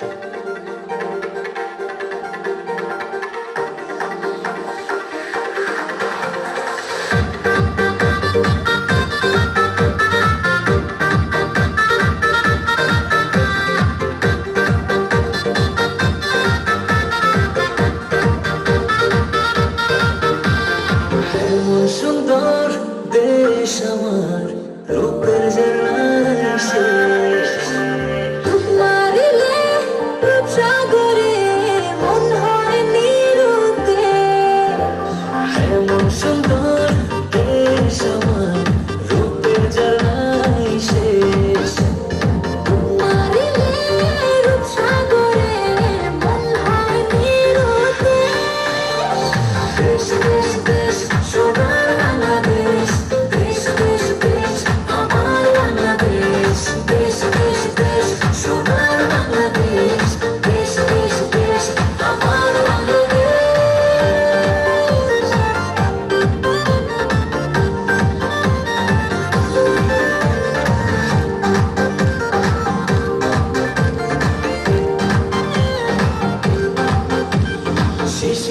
Thank you. রূপের জানাইছে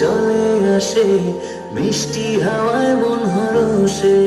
চলে আসে মিষ্টি হাওয়ায় মন হরসে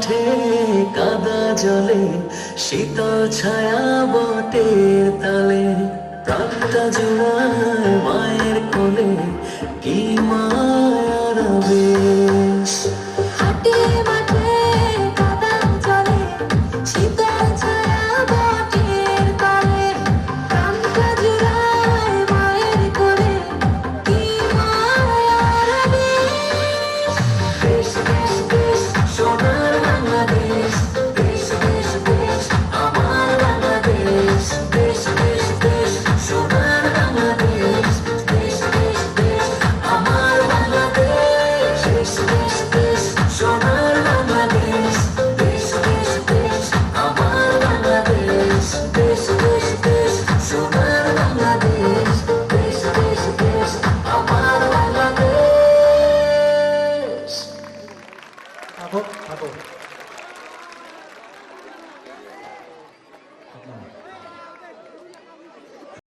মাঠে কাদা জলে শীত ছায়া বটে তালে। প্রাণটা জোড়ায় মায়ের কোলে Acabou, acabou.